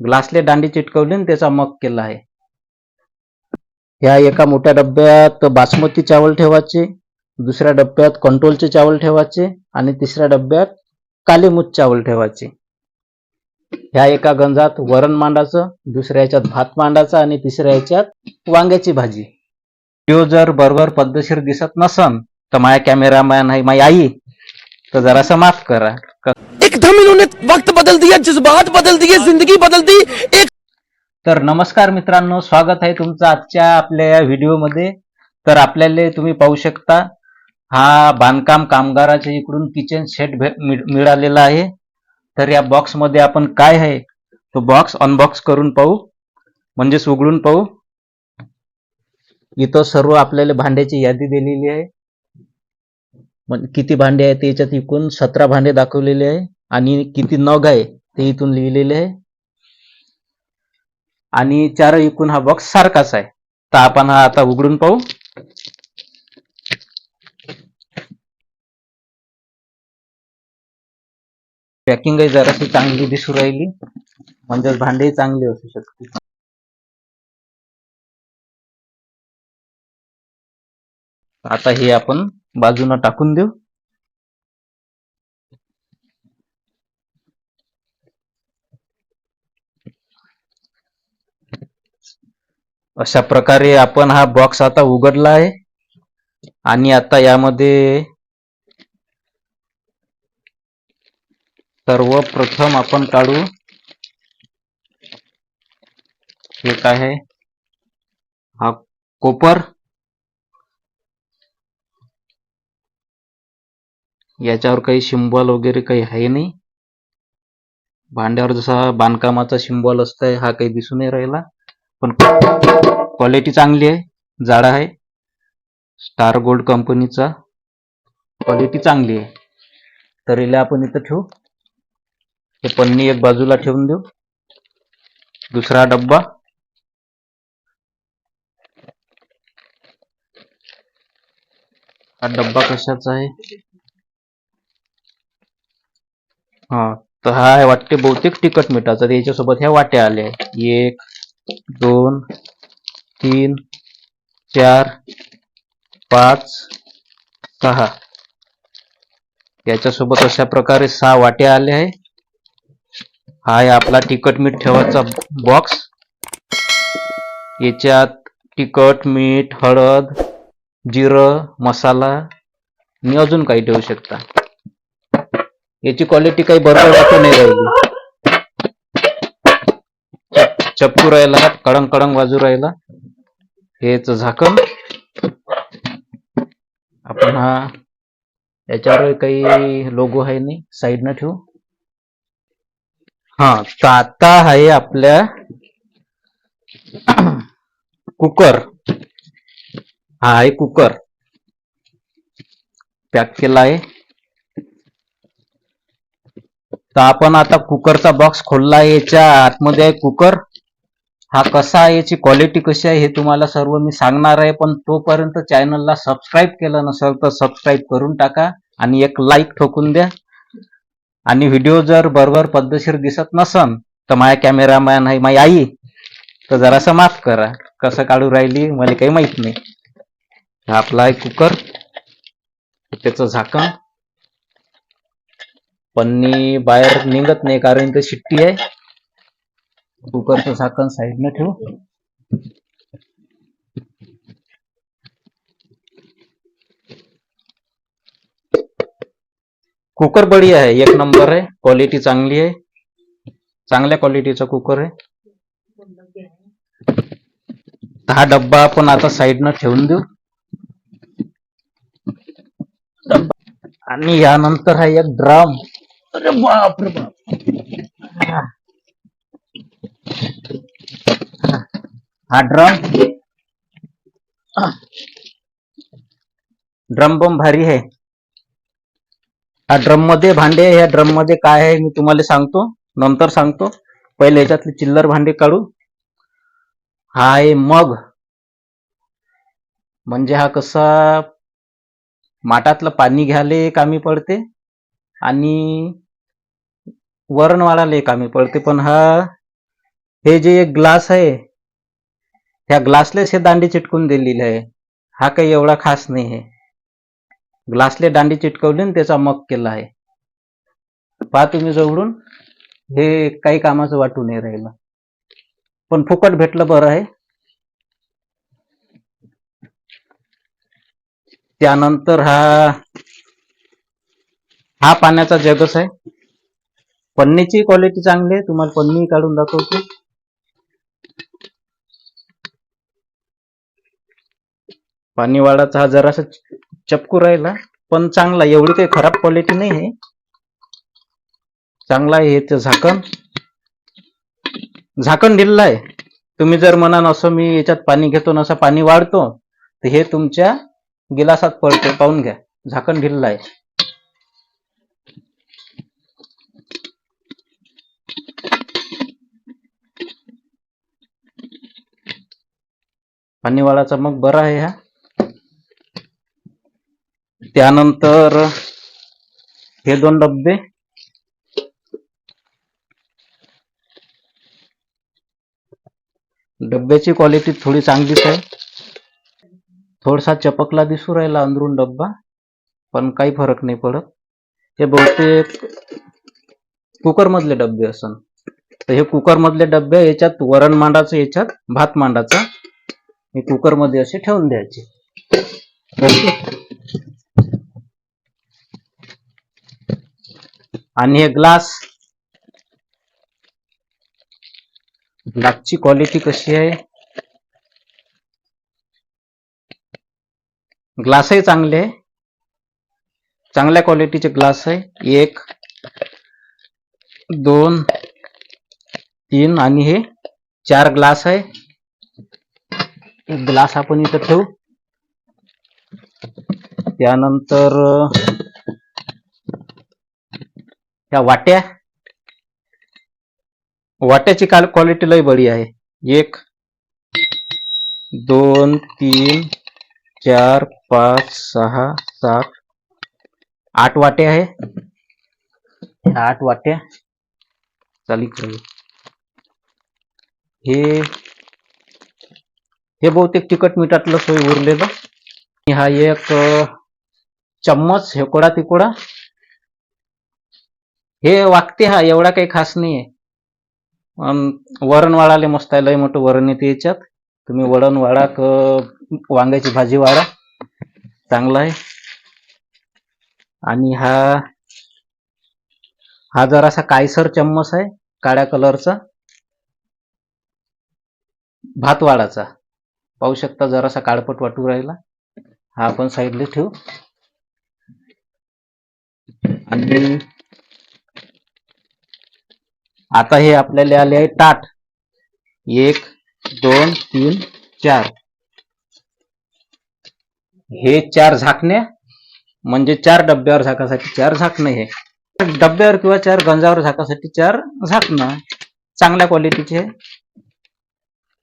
ग्लासले दांडी चिटकवली आणि त्याचा मग केला आहे. ह्या एका मोठ्या डब्यात बासमती चावल ठेवायचे दुसऱ्या डब्यात कंट्रोलचे चावल ठेवायचे आणि तिसऱ्या डब्यात कालीमुच चावल ठेवायचे. ह्या एका गंजात वरण मांडायचं दुसऱ्या याच्यात भात मांडायचा आणि तिसऱ्या याच्यात वांग्याची भाजी. तो जर बरोबर पद्धतशीर दिसत नसन तर माझ्या कॅमेरामॅन आहे माझी आई तर जरासं माफ करा. एकदम वक्त बदलती है जज्बात बदलती है जिंदगी बदलती एक तर नमस्कार मित्रांनो स्वागत आहे तुमचं आजच्या आपल्या या व्हिडिओमध्ये. तर आपल्याला तुम्ही पाहू शकता हा बांधकाम कामगाराच्या इकडून किचन सेट मिळालेला आहे. तर या बॉक्समध्ये आपण काय आहे तो बॉक्स अनबॉक्स करून पाहू म्हणजेच उघडून पाहू. इथं सर्व आपल्याला भांड्याची यादी दिलेली आहे. किती भांडे आहेत त्याच्यात एकूण सतरा भांडे दाखवलेले आहे. आणि किती नग आहे ते इथून लिहिलेले आहे. आणि चार एकूण हा बॉक्स सारखाच आहे. तर आपण हा आता उघडून पाहू. पॅकिंग जराशी चांगली दिसू राहिली. म्हणजे भांडेही चांगले असू शकते. आता हे आपण बाजूला टाकून देऊ. अशा प्रकारे आपण हा बॉक्स आता उघडला आहे. आणि आता यामध्ये सर्वप्रथम आपण काढू. हे काय आहे. हा कोपर याच्यावर काही सिम्बॉल वगैरे काही आहे नाही. भांड्यावर जसा बांधकामाचा सिम्बॉल असतंय हा काही दिसून नाही राहिला. पण क्वालिटी चांगली आहे जाडा आहे. स्टार गोल्ड कंपनीचा क्वालिटी चांगली आहे. तर हिला आपण इथं ठेवू. हे पन्नी एक बाजूला ठेवून देऊ. दुसरा डब्बा. हा डब्बा कशाचा आहे? हा तर हा आहे वाटते बहुतेक तिखट मिठाचा. त्याच्यासोबत ह्या वाट्या आल्या एक दोन तीन चार पाच सहा. याच्यासोबत अशा प्रकारे सहा वाट्या आल्या आहे. हा आहे आपला तिखट मीठ ठेवायचा बॉक्स याच्यात तिखट मीठ हळद जिरं मसाला आणि अजून काही ठेवू शकता. याची क्वालिटी काही बरोबर वाटू नाही राहिली. चप्पू राहिला कडंग कडंग वाजू राहिला. हेच झाकण. आपण हा याच्यावर काही लोगो आहे नाही साईडनं ठेवू. हा तर आता आहे आपल्या कुकर. हा आहे कुकर. पॅक केला आहे. तर आपण आता कुकरचा बॉक्स खोलला आहे याच्या आतमध्ये आहे कुकर. हा कसा आहे याची क्वालिटी कशी आहे हे तुम्हाला सर्व मी सांगणार आहे पण तोपर्यंत चॅनलला सबस्क्राईब केलं नसेल तर सबस्क्राईब करून टाका आणि एक लाईक ठोकून द्या. आणि व्हिडिओ जर बरोबर पद्धतशीर दिसत नसन तर माझ्या कॅमेरामॅन आहे माझी आई तर जरासं माफ करा. कसं काढू राहिली मला काही माहीत नाही. हा आपला आहे कुकर त्याचं झाकण. पण बाहेर निघत नाही कारण इथं शिट्टी आहे. कुकरचं झाकण साईडनं ठेवू। कुकर बढी है, एक नंबर है, क्वालिटी चांगली आहे चांगल्या क्वालिटीचा कुकर तर हा डब्बा आपण आता साईडनं ठेवून देऊ। हा एक ड्रम। अरे बाप रे बाप! हा ड्रम ड्रम बम भारी आहे. हा ड्रममध्ये भांडे ह्या ड्रममध्ये काय आहे मी तुम्हाला सांगतो. नंतर सांगतो. पहिले याच्यातले चिल्लर भांडे काढू. हा आहे मग. म्हणजे हा कसा माठातलं पाणी घ्यायला कामी पडते. आणि वरण वाढायला कामी पडते. पण हा हे जे एक ग्लास आहे ह्या ग्लासलेच हे दांडी चिटकून दिलेलं आहे. हा काही एवढा खास नाही आहे. ग्लासले दांडी चिटकवली आणि त्याचा मग केला आहे. पहा तुम्ही जवळून हे काही कामाचं वाटू नाही राहिलं. पण फुकट भेटलं बरं आहे. त्यानंतर हा हा पाण्याचा जगच आहे. पन्नीची क्वालिटी चांगली आहे. तुम्हाला पन्नी काढून दाखवतो. पाणीवाडाचा हा जरासा चपकू राहिला पण चांगला. एवढी काही खराब क्वालिटी नाही आहे. चांगला आहे याचं झाकण. झाकण दिलेलं आहे. तुम्ही जर म्हणाल असं मी याच्यात पाणी घेतो आणि असं पाणी वाढतो तर हे तुमच्या गिलासात पडते. पाहून घ्या. झाकण दिलेलं आहे. पाणीवाडाचा मग बरा आहे हा. त्यानंतर हे दोन डब्बे. डब्याची क्वालिटी थोडी चांगलीच आहे. थोडासा चपकला दिसू राहिला अंदरून डब्बा पण काही फरक नाही पडत. हे बहुतेक कुकर मधले डब्बे असन. तर हे कुकर मधले डब्बे याच्यात वरण मांडाचं याच्यात भात मांडाचा. हे कुकरमध्ये असे ठेवून द्यायचे. आणि हे ग्लास ग्लासची क्वालिटी कशी आहे? ग्लासही चांगले आहे. चांगल्या क्वालिटीचे ग्लास आहे. एक दोन तीन आणि हे चार ग्लास आहे. एक ग्लास आपण इथं ठेवू. त्यानंतर त्या वाट्या वाट्याची काल क्वालिटी लय बडी आहे. एक दोन तीन चार पाच सहा सात आठ वाटे आहे. ह्या आठ वाट्या चालू करू हे हे बहुतेक तिखट मिठातलं सोय उरलेलं. हा एक चम्मच हेकोडा तिकोडा. हे वागते हा एवढा काही खास नाहीये. अन वरण वाळाले मस्त आहे लय मोठं वरण येते याच्यात. तुम्ही वरण वाळा क वांग्याची भाजी वाळा. चांगला आहे. आणि हा हा जरासा कायसर चम्मच आहे काळ्या कलरचा. भात वाढाचा पाहू शकता जरासा काळपट वाटू राहिला. हा आपण साईडला ठेवू. आणि आता हे आपल्याला आले आहे ताट. एक दोन तीन चार. हे चार झाकणे म्हणजे चार डब्यावर झाकासाठी चार झाकणं हे. डब्यावर किंवा चार गंजावर झाकासाठी चार झाकणं. चांगल्या क्वालिटीचे.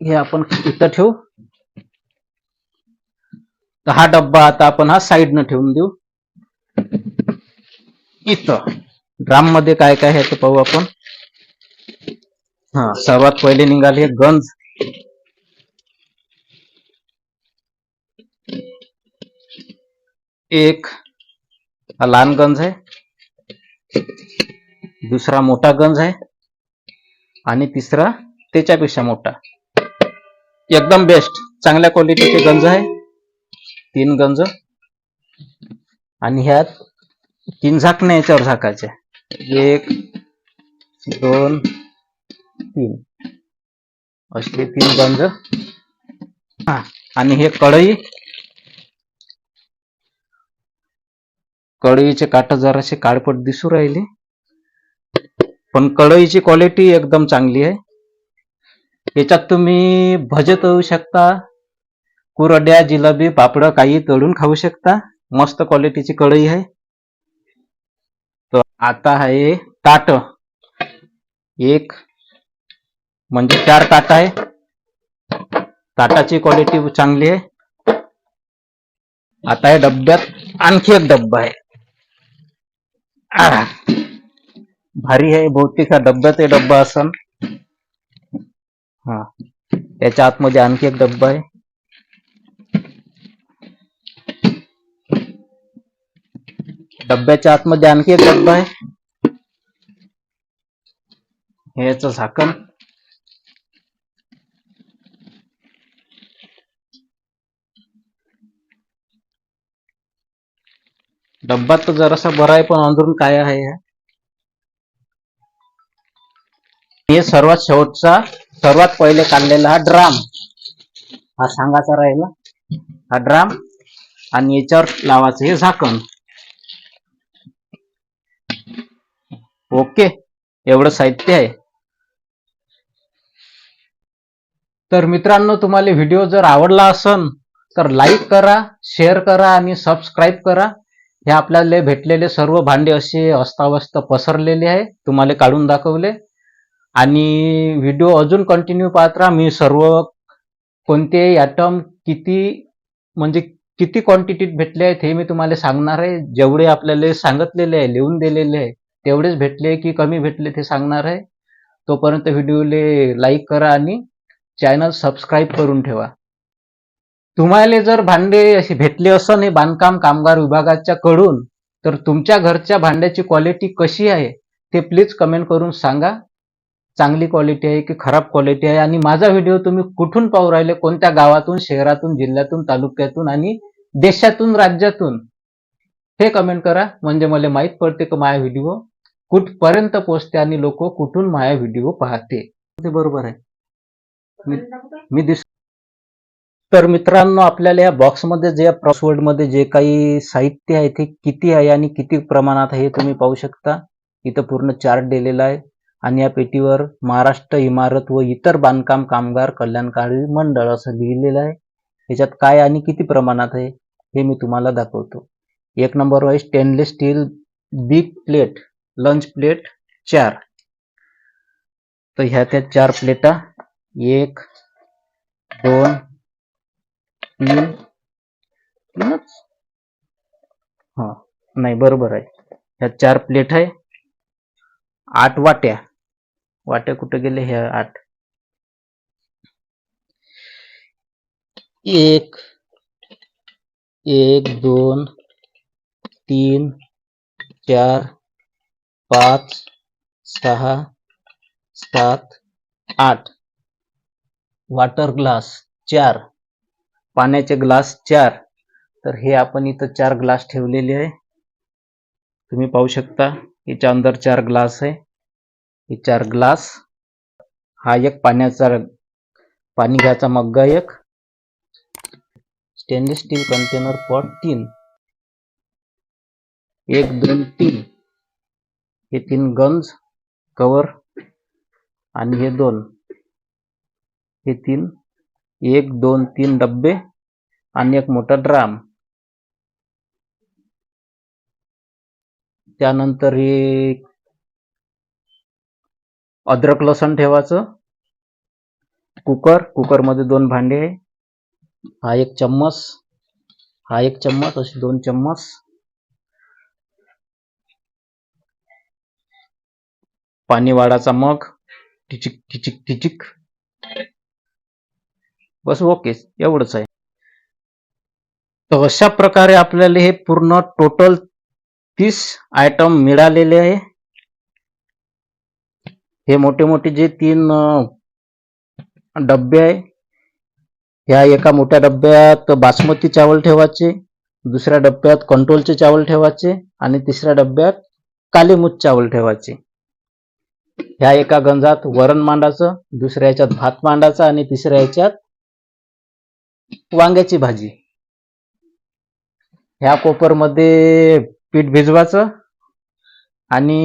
हे आपण इथं ठेवू. तर हा डब्बा आता आपण हा साईडनं ठेवून देऊ. इथं. ड्राममध्ये काय काय आहे ते पाहू आपण. हा सर्वात पहिले निघाले गंज. एक हा लहान गंज आहे. दुसरा मोठा गंज आहे. आणि तिसरा त्याच्यापेक्षा मोठा. एकदम बेस्ट चांगल्या क्वालिटीचे गंज आहे. तीन गंज. आणि ह्यात तीन झाकणे याच्यावर झाकायचे. एक दोन तीन. असे तीन गंज. हा आणि हे कढई. कढईचे काट जरासे काळपट दिसू राहिले. पण कढईची क्वालिटी एकदम चांगली आहे. याच्यात तुम्ही भजे तळू शकता. कुरड्या जिलेबी पापड काही तळून खाऊ शकता. मस्त क्वालिटीची कढई आहे. तर आता आहे ताट एक म्हणजे चार ताट आहे. ताटाची क्वालिटी चांगली आहे. आता या डब्यात आणखी एक डब्बा आह. भारी आहे, बहुतेक हा डब्यात डब्बा असन. हा. त्याच्या आतमध्ये एक डब्बा आहे. डब्याच्या आतमध्ये एक डब्बा हे याचं झाकण. डब्बा तर जरासा बरा आहे पण अंदरून काय आहे हे? सर्वात शेवटचा सर्वात पहिले काढलेला हा ड्राम. हा सांगाचा राहिला. हा ड्राम आणि याच्यावर लावायचं हे झाकण. ओके एवढं साहित्य आहे. तर मित्रांनो तुम्हाला व्हिडिओ जर आवडला असन तर लाईक करा शेअर करा आणि सबस्क्राईब करा. हे आपल्याला भेटलेले सर्व भांडे असे अस्ताव्यस्त पसरलेले आहे. तुम्हाला काढून दाखवले. आणि व्हिडिओ अजून कंटिन्यू पाहत राहा. मी सर्व कोणते ॲटम किती म्हणजे किती क्वांटिटीत भेटले आहेत हे मी तुम्हाला सांगणार आहे. जेवढे आपल्याला सांगितलेले आहे लिहून दिलेले आहे तेवढेच भेटले की कमी भेटले ते सांगणार आहे. तोपर्यंत व्हिडिओले लाईक करा आणि चॅनल सबस्क्राईब करून ठेवा. तुम्हाला जर भांडे असे भेटले असं हे बांधकाम कामगार विभागाच्या कडून तर तुमच्या घरच्या भांड्याची क्वालिटी कशी आहे ते प्लीज कमेंट करून सांगा. चांगली क्वालिटी आहे की खराब क्वालिटी आहे? आणि माझा व्हिडिओ तुम्ही कुठून पाहू राहिले? कोणत्या गावातून शहरातून जिल्ह्यातून तालुक्यातून आणि देशातून राज्यातून? हे कमेंट करा. म्हणजे मला माहीत पडते की माझा व्हिडिओ कुठपर्यंत पोहोचते आणि लोक कुठून माझा व्हिडिओ पाहते? ते बरोबर आहे. मी दिस तर मित्रांनो आपल्याला या बॉक्समध्ये जे क्रॉसवर्ड जे काही साहित्य आहे ते किती आहे आणि किती प्रमाणात आहे हे तुम्ही पाहू शकता. इथं पूर्ण चार्ट दिलेला आहे आणि या पेटीवर महाराष्ट्र इमारत व इतर बांधकाम कामगार कल्याणकारी मंडळ असं लिहिलेलं आहे. याच्यात काय आणि किती प्रमाणात आहे हे मी तुम्हाला दाखवतो. एक number wise stainless steel big plate lunch plate चार. तर ह्या त्या चार प्लेटा एक दोन तीन तीनच? हा. नाही बरोबर आहे. ह्या चार प्लेट आहे. आठ वाट्या. वाट्या कुठे गेले ह्या आठ? एक एक दोन तीन चार पाच सहा सात आठ. वाटर ग्लास चार. पाण्याचे ग्लास चार. तर हे आपण इथं चार ग्लास ठेवलेले आहे. तुम्ही पाहू शकता याच्या अंदर चार ग्लास आहे. हे चार ग्लास. हा एक पाण्याचा पाणी घ्यायचा मग्गा एक. स्टेनलेस स्टील कंटेनर पॉट तीन. एक दोन तीन. हे तीन गंज कवर आणि हे दोन. हे तीन. एक दोन तीन डब्बे आणि एक मोठा ड्राम. त्यानंतर हे अद्रक लसण ठेवायचं. कुकर कुकरमध्ये दोन भांडे. आहे हा एक चम्मच. हा एक चम्मच असे दोन चम्मच. पाणी वाढायचा मग. टिचिक टिचिक टिचिक बस ओके एवढंच आहे. तर अशा प्रकारे आपल्याला हे पूर्ण टोटल तीस आयटम मिळालेले आहे. हे मोठे मोठे जे तीन डब्बे आहे ह्या एका मोठ्या डब्यात बासमती चावल ठेवायचे दुसऱ्या डब्यात कंट्रोलचे चावल ठेवायचे आणि तिसऱ्या डब्यात कालीमुच चावल ठेवायचे. ह्या एका गंजात वरण मांडायचं दुसऱ्या ह्याच्यात भात मांडायचा आणि तिसऱ्या ह्याच्यात वांग्याची भाजी. ह्या कोपरमध्ये पीठ भिजवायचं आणि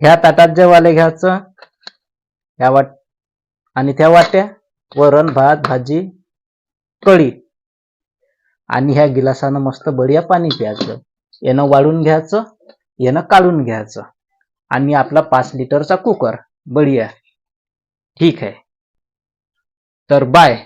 ह्या ताटात जे वाले घ्यायचं ह्या वाट आणि त्या वाट्या वरण भात भाजी कढी आणि ह्या गिलासानं मस्त बढिया पाणी प्यायचं. यानं वाढून घ्यायचं यानं काढून घ्यायचं आणि आपला पाच लिटरचा कुकर. बढिया. ठीक आहे. तर बाय